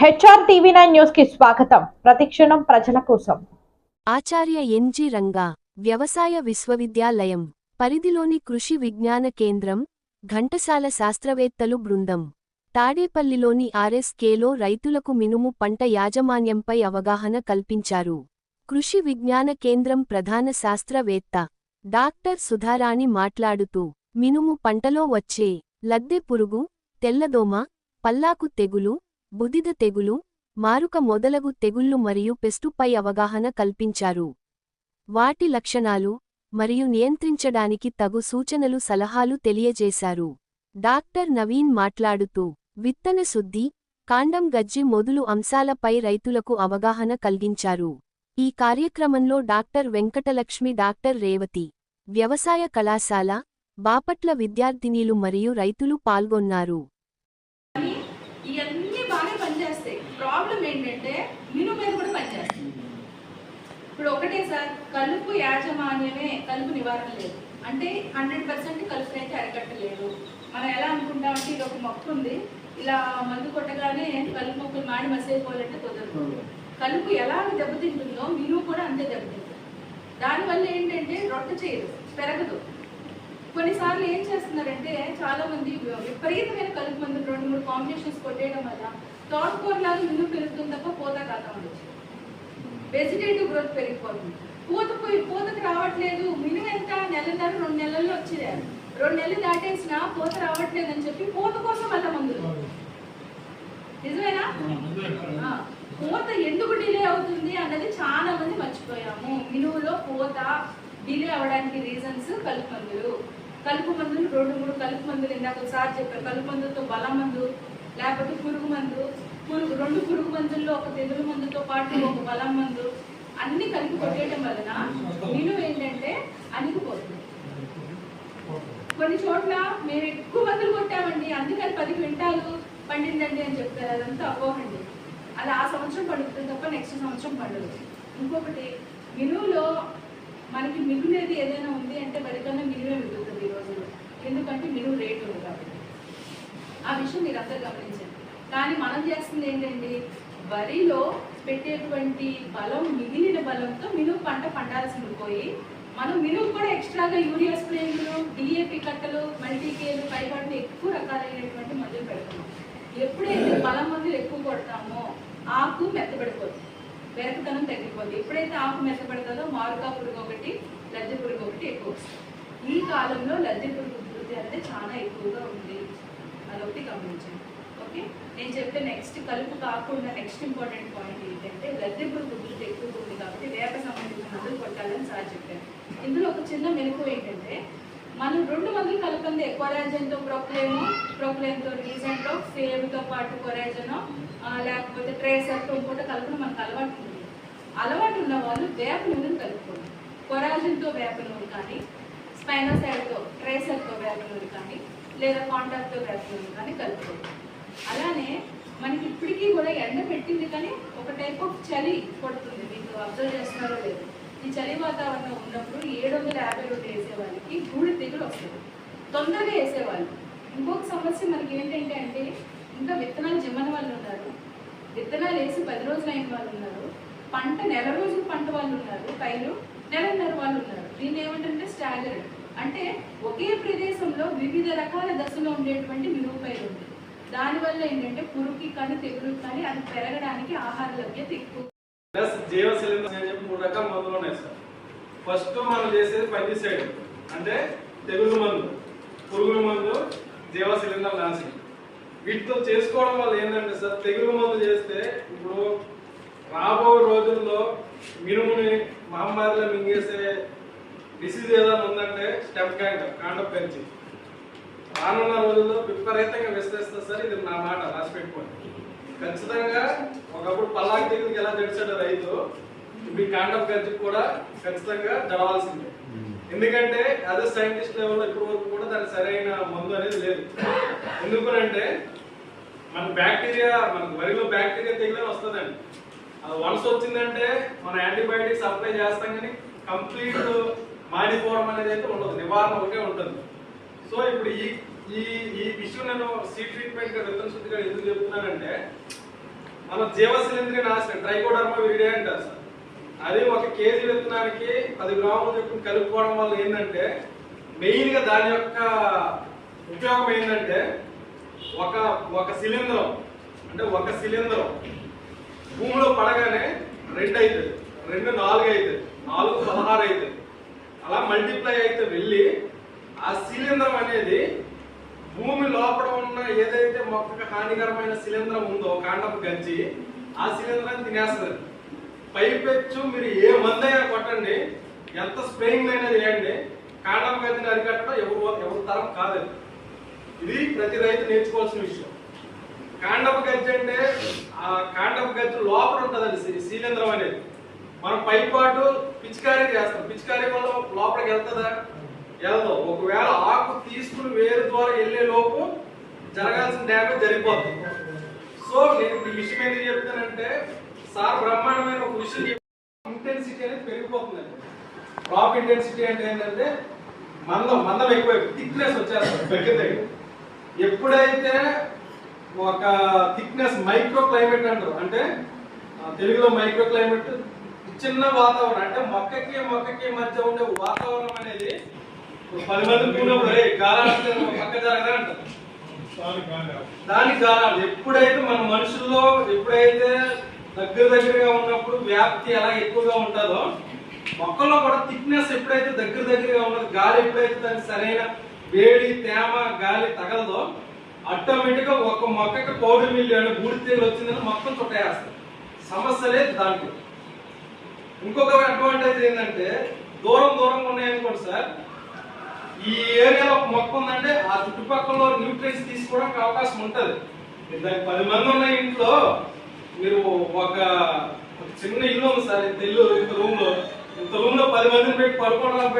HR TV nine న్యూస్కి స్వాగతం. ప్రతిక్షణం ప్రజల కోసం. ఆచార్య ఎన్జి రంగా వ్యవసాయ విశ్వవిద్యాలయం పరిధిలోని కృషి విజ్ఞాన కేంద్రం ఘంటసాల శాస్త్రవేత్తలు బృందం. తాడేపల్లిలోని ఆర్ఎస్కేలో రైతులకు మినుము పంట యాజమాన్యంపై అవగాహన కల్పించారు. కృషి విజ్ఞాన కేంద్రం ప్రధాన శాస్త్రవేత్త డాక్టర్ సుధారాణి మాట్లాడుతూ మినుము పంటలో వచ్చే లద్దె పురుగు తెల్లదోమ పల్లాకు తెగులు బుదిద తెగులు మారుక మొదలగు తెగుళ్ళు మరియు పెస్టుపై అవగాహన కల్పించారు. వాటి లక్షణాలు మరియు నియంత్రించడానికి తగు సూచనలు సలహాలు తెలియజేశారు. డాక్టర్ నవీన్ మాట్లాడుతూ విత్తన శుద్ధి కాండం గజ్జి మొదలు అంశాలపై రైతులకు అవగాహన కలిగించారు. ఈ కార్యక్రమంలో డాక్టర్ వెంకటలక్ష్మి డాక్టర్ రేవతి వ్యవసాయ కళాశాల బాపట్ల విద్యార్థినీలు మరియు రైతులు పాల్గొన్నారు. ఏంటంటే మిను మీద కూడా పనిచేస్తుంది ఇప్పుడు ఒకటే సార్ కలుపు యాజమాన్యమే కలుపు నివారణ లేదు. అంటే హండ్రెడ్ పర్సెంట్ కలుపునైతే అరికట్టలేదు. మనం ఎలా అనుకుంటామంటే ఇది ఒక మొక్క ఉంది ఇలా మందు కొట్టగానే కలుపు మొక్కలు మాడి మసైపోవాలంటే కుదరదు. కలుపు ఎలా దెబ్బతింటుందో మినువు కూడా అంతే దెబ్బతింటుంది. దానివల్ల ఏంటంటే రొట్ట చేయదు పెరగదు. కొన్నిసార్లు ఏం చేస్తున్నారంటే చాలా మంది విపరీతమైన కలుపు మందులు రెండు మూడు కాంబినేషన్స్ కొట్టేయడం వల్ల తోటకూరలాగా ముందు పెరుగుతుంది తప్ప పూత కాదా ఉండొచ్చు వెజిటేటివ్ గ్రోత్ పెరిగిపోతుంది. పూత పోయి పూతకు రావట్లేదు. మినిమం ఎంత? నెలన్నర రెండు నెలల్లో వచ్చేది రెండు నెలలు దాటేసినా పూత రావట్లేదు అని చెప్పి పూత కోసం మళ్ళీ మందులు నిజమేనా? పూత ఎందుకు డిలే అవుతుంది అన్నది చాలా మంది మర్చిపోయాము. మినువులో పూత డిలే అవ్వడానికి రీజన్స్ కలుపు మందులు. కలుపు మందులు రెండు మూడు కలుపు మందులు ఇందాక ఒకసారి చెప్పారు. కలుపు మందులతో బల మందు లేకపోతే పురుగు మందు పురుగు రెండు పురుగు మందుల్లో ఒక తెగులు మందుతో పాటు ఒక బలం మందు అన్ని కలిపి కొట్టేయటం వలన నిలువ ఏంటంటే అణిగిపోతుంది. కొన్ని చోట్ల మేము ఎక్కువ మందులు కొట్టామండి అందుకని పది క్వింటాలు పండిందండి అని చెప్తారు. అదంతా అపోహండి. అది ఆ సంవత్సరం పండుతుంది తప్ప నెక్స్ట్ సంవత్సరం పండుగ ఇంకొకటి మినువులో మనకి మిగులేది ఏదైనా ఉంది అంటే వరికన్నా మినువే మిగులుతుంది ఈ రోజుల్లో ఎందుకంటే మినువు రేటు ఉంది కాబట్టి అంశం మీరు అందరూ గమనించండి కానీ మనం చేస్తుంది ఏంటండి? వరిలో పెట్టేటువంటి బలం మిగిలిన బలంతో మినుగు పంట పండాల్సింది పోయి మనం మినుగు కూడా ఎక్స్ట్రాగా యూరియా స్ప్రేలు డిఏపి కట్టలు మల్టీకేలు పైబడిని ఎక్కువ రకాలైనటువంటి మందులు పెడుతున్నాం. ఎప్పుడైతే బలం మందులు ఎక్కువ కొడతామో ఆకు మెత్తబడిపోతుంది. వెరకతనం తగ్గిపోతుంది ఎప్పుడైతే ఆకు మెత్తబడుతుందో మారుకా పురుగు ఒకటి లద్దె పురుగు ఒకటి ఎక్కువ వస్తుంది. ఈ కాలంలో లద్దె పురుగు వృద్ధి అనేది చాలా ఎక్కువగా ఉంది. అదొకటి గమనించండి. ఓకే నేను చెప్పే నెక్స్ట్ కలుపు కాకుండా నెక్స్ట్ ఇంపార్టెంట్ పాయింట్ ఏంటంటే లద్దె పురుగు ఎక్కువ ఎక్కువగా ఉంది కాబట్టి వేప సంబంధించిన మందులు కొట్టాలని సార్ చెప్పారు. ఇందులో ఒక చిన్న మెలకు ఏంటంటే మనం రెండు మందులు కలపండి కొరాజన్తో ప్రొక్లేను ప్రొక్లేమ్తో రీసెంట్లో ఫేవ్తో పాటు కొరాజను లేకపోతే ట్రేసర్తో ఇంకోటి కలపడం మనకు అలవాటు ఉంది. అలవాటు ఉన్న వాళ్ళు వేప నూనెను కలుపుకోండి. కొరాజన్తో వేప నూనె కానీ స్పైనోసైడ్తో ట్రేసర్తో వేప నూనె కానీ లేదా కాంటాక్ట్తో వేప కానీ కలుపుకోవచ్చు అలానే మనకి ఇప్పటికీ కూడా ఎండ పెట్టింది కానీ ఒక టైప్ ఆఫ్ చలి కొడుతుంది మీకు అబ్జర్వ్ చేస్తున్నారో లేదు. ఈ చలి వాతావరణం ఉన్నప్పుడు ఏడు వందల యాభై రెండు వేసేవాళ్ళకి గూడి తెగులు వస్తుంది. తొందరగా వేసేవాళ్ళు. ఇంకొక సమస్య మనకి ఏంటంటే అంటే ఇంకా విత్తనాలు జిమ్మని వాళ్ళు ఉన్నారు. విత్తనాలు వేసి పది రోజులు అయిన వాళ్ళు ఉన్నారు. పంట నెల రోజులు పంట వాళ్ళు ఉన్నారు. పైరు నెలన్నర వాళ్ళు ఉన్నారు. దీన్ని ఏమంటే స్టాగర్డ్ అంటే ఒకే ప్రదేశంలో వివిధ రకాల దశలో ఉండేటువంటి మినుగు ఉంది. దానివల్ల ఏంటంటే పురుగుకి కానీ తెగులుకి కానీ అది పెరగడానికి ఆహార లభ్యత ఎక్కువ. ప్లస్ జీవ సిలిండర్ మూడు రకాల మందులు ఉన్నాయి సార్. ఫస్ట్ మనం చేసేది ఫంగిసైడ్ అంటే తెగులు మందు పురుగుల మందు జీవ సిలిండర్ నాశనం. వీటితో చేసుకోవడం వల్ల ఏంటంటే సార్ తెగులు మందు చేస్తే ఇప్పుడు రాబో రోజుల్లో మినుముని మహమ్మారిలో మింగేసే డిసీజ్ ఏదైనా ఉందంటే స్టెప్ క్యాంకర్ కాండప్ పెంచి రానున్న రోజుల్లో విపరీతంగా విస్తరిస్తుంది సార్ ఇది నా మాట రాసి పెట్టుకోండి ఖచ్చితంగా ఒకప్పుడు పల్లాకి దగ్గరికి ఎలా తెడిచాడు రైతు ఇప్పుడు ఈ కాండం గజ్జికి కూడా ఖచ్చితంగా జరవాల్సిందే ఎందుకంటే అదే సైంటిస్ట్ లెవెల్లో ఇప్పటి వరకు కూడా దానికి సరైన మందు అనేది లేదు. ఎందుకనంటే మన బ్యాక్టీరియా మన వరిలో బ్యాక్టీరియా తెగిలే వస్తుందండి. అది వన్స్ వచ్చిందంటే మన యాంటీబయాటిక్స్ అప్లై చేస్తాం కానీ కంప్లీట్ మాడిపోవడం అనేది అయితే ఉండదు నివారణ ఒకటే ఉంటుంది. సో ఇప్పుడు ఈ ఈ ఈ విషయం నేను సీ ట్రీట్మెంట్గా విత్తన శుద్ధిగా ఎందుకు చెప్తున్నానంటే మన జీవశిలింద్రి నాశనం ట్రైకోడర్మా విరిడే అంటారు సార్. అది ఒక కేజీ విత్తనానికి పది గ్రాములు చెప్పి కలుపుకోవడం వల్ల ఏంటంటే మెయిన్గా దాని యొక్క ఉపయోగం ఏంటంటే ఒక ఒక శిలీంధ్రం అంటే ఒక శిలీంధ్రం భూమిలో పడగానే రెండు అవుతుంది రెండు నాలుగు అవుతుంది నాలుగు పదహారు అవుతుంది అలా మల్టిప్లై అయితే వెళ్ళి ఆ శిలీంధ్రం అనేది భూమి లోపల ఉన్న ఏదైతే మొక్కకు హానికరమైన శిలీంధ్రం ఉందో కాండపు గంజి ఆ శిలీంధ్రాన్ని తినేస్తుంది. పైపెచ్చు మీరు ఏ మందైనా కొట్టండి ఎంత స్ప్రేయింగ్ అయినా చేయండి కాండపు గంజిని అరికట్టడం ఎవరు ఎవరి తరం కాదు. ఇది ప్రతి రైతు నేర్చుకోవాల్సిన విషయం. కాండపు గజ్జి అంటే ఆ కాండపు గజ్జి లోపల ఉంటుందండి శీ- అనేది. మనం పైపాటు పిచికారీ చేస్తాం. పిచికారీ వల్ల లోపలికి వెళ్తుందా? వెళ్దాం ఒకవేళ ఆకు తీసుకుని వేరు ద్వారా వెళ్ళే లోపు జరగాల్సిన డ్యామేజ్ జరిగిపోతుంది సో నేను ఈ విషయం ఏది చెప్తానంటే సార్ బ్రహ్మాండమైన ఒక విషయం ఇంటెన్సిటీ అనేది పెరిగిపోతుందండి. క్రాప్ ఇంటెన్సిటీ అంటే ఏంటంటే మందం మందం ఎక్కువ థిక్నెస్ వచ్చేస్తుంది దగ్గర దగ్గర. ఎప్పుడైతే ఒక థిక్నెస్ మైక్రో క్లైమేట్ అంటారు అంటే తెలుగులో మైక్రో క్లైమేట్ చిన్న వాతావరణం అంటే మొక్కకి మొక్కకి మధ్య ఉండే వాతావరణం అనేది పది మంది కూడినప్పుడు "ఏయ్, గాలాడితే ఒక పక్క జరగదా అంటారు. దానికి కారణాలు ఎప్పుడైతే మన మనుషుల్లో ఎప్పుడైతే దగ్గర దగ్గరగా ఉన్నప్పుడు వ్యాప్తి ఎలా ఎక్కువగా ఉంటుందో మొక్కల్లో కూడా థిక్నెస్ ఎప్పుడైతే దగ్గర దగ్గరగా ఉన్నదో గాలి ఎప్పుడైతే దానికి సరైన వేడి తేమ గాలి తగలదో ఆటోమేటిక్గా ఒక మొక్కకి పౌడర్ మిల్లి అంటే బూడి తీగలు వచ్చిందని మొత్తం చుట్టేస్తుంది సమస్య లేదు దాంట్లో ఇంకొక అడ్వాంటేజ్ ఏంటంటే దూరం దూరంగా ఉన్నాయనుకోండి సార్ ఈ ఏరియాలో ఒక మొక్క ఉందంటే ఆ చుట్టుపక్కల న్యూట్రియన్స్ తీసుకోవడానికి అవకాశం ఉంటుంది. దానికి పది మంది ఉన్న ఇంట్లో మీరు ఒక ఒక చిన్న ఇల్లు ఉంది సార్ ఇంత ఇల్లు ఇంత రూమ్లో ఇంత రూమ్లో పది మందిని పెట్టి పడుకోవడానికి